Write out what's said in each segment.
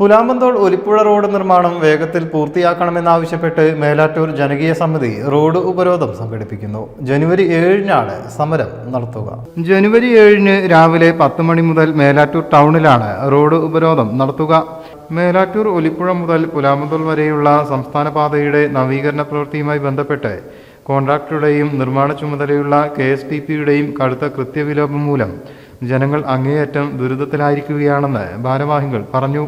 Pulamanthole Olippuzha road നിർമ്മാണം വേഗത്തിൽ പൂർത്തിയാക്കണമെന്നാവശ്യപ്പെട്ട് മേലാറ്റൂർ ജനകീയ സമിതി റോഡ് ഉപരോധം സംഘടിപ്പിക്കുന്നു. ജനുവരി ഏഴിനാണ് സമരം നടത്തുക. ജനുവരി ഏഴിന് രാവിലെ പത്ത് മണി മുതൽ മേലാറ്റൂർ ടൗണിലാണ് റോഡ് ഉപരോധം നടത്തുക. മേലാറ്റൂർ ഒലിപ്പുഴ മുതൽ പുലാമന്തോൾ വരെയുള്ള സംസ്ഥാന പാതയുടെ നവീകരണ പ്രവൃത്തിയുമായി ബന്ധപ്പെട്ട് കോൺട്രാക്ടറുടെയും നിർമ്മാണ ചുമതലയുള്ള കെ എസ് ടി പിയുടെയും കടുത്ത കൃത്യവിലോപം മൂലം ജനങ്ങൾ അങ്ങേയറ്റം ദുരിതത്തിലായിരിക്കുകയാണെന്ന് ഭാരവാഹികൾ പറഞ്ഞു.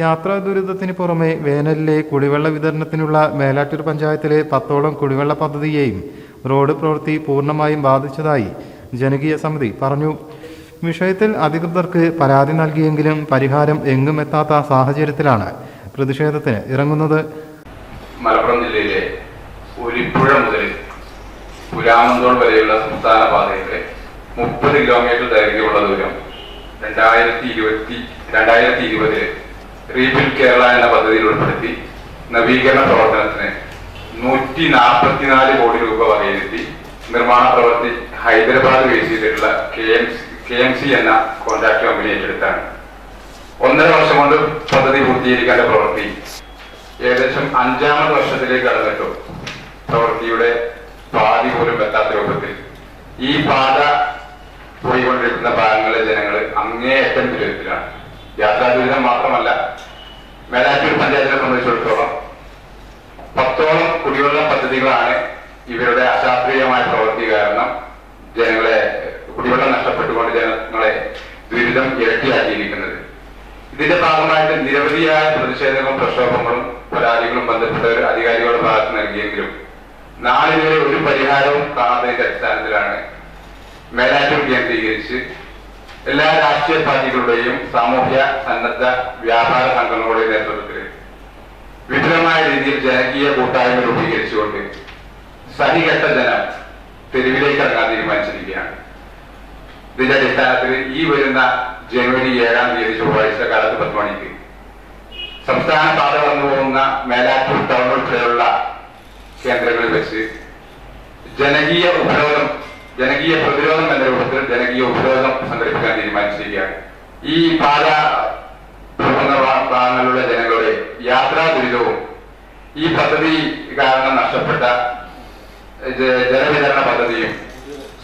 യാത്രാ ദുരിതത്തിന് പുറമെ വേനലിലെ കുടിവെള്ള വിതരണത്തിനുള്ള മേലാറ്റൂർ പഞ്ചായത്തിലെ പത്തോളം കുടിവെള്ള പദ്ധതിയെയും റോഡ് പ്രവൃത്തി പൂർണമായും ബാധിച്ചതായി ജനകീയ സമിതി പറഞ്ഞു. വിഷയത്തിൽ അധികൃതർക്ക് പരാതി നൽകിയെങ്കിലും പരിഹാരം എങ്ങും എത്താത്ത സാഹചര്യത്തിലാണ് പ്രതിഷേധത്തിന് ഇറങ്ങുന്നത്. മലപ്പുറം ജില്ലയിലെ ഒരിപ്പുഴ മുതൽ പുരാമന്തോട് വരെയുള്ള സംസ്ഥാന പാതയിലെ മുപ്പത് കിലോമീറ്റർ ദൈർഘ്യമുള്ള ദൂരം രണ്ടായിരത്തി ഇരുപത്തി രണ്ടായിരത്തി ഇരുപതിൽ റീബിൽഡ് കേരള എന്ന പദ്ധതിയിൽ ഉൾപ്പെടുത്തി നവീകരണ പ്രവർത്തനത്തിന് നൂറ്റി നാൽപ്പത്തിനാല് കോടി രൂപ വകയിരുത്തി നിർമ്മാണ പ്രവൃത്തി ഹൈദരാബാദ് ബേസ് ചെയ്തിട്ടുള്ള K M K M C എന്ന കോൺട്രാക്ട് കമ്പനി ഏറ്റെടുത്താണ്. ഒന്നര വർഷം കൊണ്ട് പദ്ധതി പൂർത്തീകരിക്കേണ്ട പ്രവൃത്തി ഏകദേശം അഞ്ചാമത് വർഷത്തിലേക്ക് കടന്നിട്ടു. പ്രവൃത്തിയുടെ പാതി പോലും എത്താത്ത രൂപത്തിൽ. ഈ പാത പോയിക്കൊണ്ടിരിക്കുന്ന ഭാഗങ്ങളിലെ ജനങ്ങൾ അങ്ങേയറ്റം ദുരിതത്തിലാണ്. യാത്രാ ദുരിതം മാത്രമല്ല മേലാറ്റൂർ പഞ്ചായത്തിനെ സംബന്ധിച്ചിടത്തോളം പത്തോളം കുടിവെള്ള പദ്ധതികളാണ് ഇവരുടെ അശാസ്ത്രീയമായ പ്രവൃത്തി കാരണം ജനങ്ങളെ കുടിവെള്ളം നഷ്ടപ്പെട്ടുകൊണ്ട് ജനങ്ങളെ ദുരിതം ഇരട്ടിയാക്കിയിരിക്കുന്നത്. ഇതിന്റെ ഭാഗമായിട്ട് നിരവധിയായ പ്രതിഷേധങ്ങളും പ്രക്ഷോഭങ്ങളും പരാതികളും ബന്ധപ്പെട്ടവർ അധികാരികളുടെ ഭാഗത്ത് നൽകിയെങ്കിലും നാളിതുവരെ ഒരു പരിഹാരവും കാണാത്തതിന്റെ അടിസ്ഥാനത്തിലാണ് മേലാറ്റൂർ കേന്ദ്രീകരിച്ച് എല്ലാ രാഷ്ട്രീയ പാർട്ടികളുടെയും സാമൂഹ്യ സന്നദ്ധ വ്യാപാര സംഘടനകളുടെയും നേതൃത്വത്തിൽ വിപുലമായ രീതിയിൽ ജനകീയ കൂട്ടായ്മ രൂപീകരിച്ചുകൊണ്ട് സഹികെട്ട ജനം തെരുവിലേക്ക് ഇറങ്ങാൻ തീരുമാനിച്ചിരിക്കുകയാണ്. ഇതിന്റെ അടിസ്ഥാനത്തിൽ ഈ വരുന്ന ജനുവരി ഏഴാം തീയതി ചൊവ്വാഴ്ച കാലത്ത് പത്ത് മണിക്ക് സംസ്ഥാന പാത കടന്നു പോകുന്ന മേലാറ്റൂർ ടൗൺ ഉൾപ്പെടെയുള്ള കേന്ദ്രങ്ങളിൽ വെച്ച് ജനകീയ ഉപരോധം ജനകീയ പ്രതിരോധം എന്ന രൂപത്തിൽ ജനകീയ ഉപരോധം തീരുമാനിച്ചിരിക്കുകയാണ് ഈ പാല ഭാ- ഭാഗങ്ങളിലുള്ള ജനങ്ങളുടെ യാത്രാ ദുരിതവും ഈ പദ്ധതി കാരണം നഷ്ടപ്പെട്ട ജലവിതരണ പദ്ധതിയും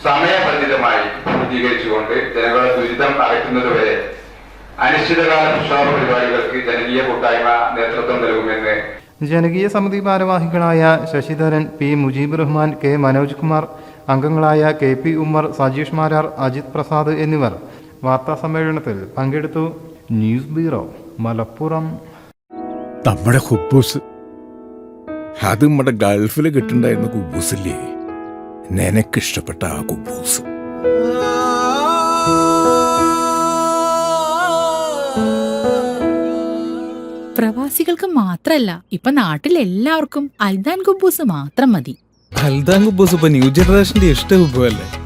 സമയബന്ധിതമായി പൂർത്തീകരിച്ചുകൊണ്ട് ജനങ്ങളുടെ ദുരിതം അകറ്റുന്നതുവരെ അനിശ്ചിതകാല പ്രക്ഷോഭ പരിപാടികൾക്ക് ജനകീയ കൂട്ടായ്മ നേതൃത്വം നൽകുമെന്ന് ജനകീയ സമിതി ഭാരവാഹികളായ ശശിധരൻ പി മുജീബ് റഹ്മാൻ കെ മനോജ് കുമാർ അംഗങ്ങളായ കെ പി ഉമ്മർ സജീഷ് മാരാർ അജിത് പ്രസാദ് എന്നിവർ വാർത്താ സമ്മേളനത്തിൽ പങ്കെടുത്തു ന്യൂസ് ബ്യൂറോ മലപ്പുറം. നമ്മുടെ ഹുബൂസ്. അത് നമ്മുടെ ഗൾഫിൽ കിട്ടുണ്ടായിരുന്ന കുബൂസില്ലേ? നിനക്കിഷ്ടപ്പെട്ട ആ കുബൂസ്. പ്രവാസികൾക്ക് മാത്രല്ല ഇപ്പൊ നാട്ടിൽ എല്ലാവർക്കും അൽദാൻ കുബൂസ് മാത്രം മതി. അൽദാൻ കുബൂസ് ഇപ്പൊ ന്യൂ ജനറേഷന്റെ ഇഷ്ട കുബുവല്ലേ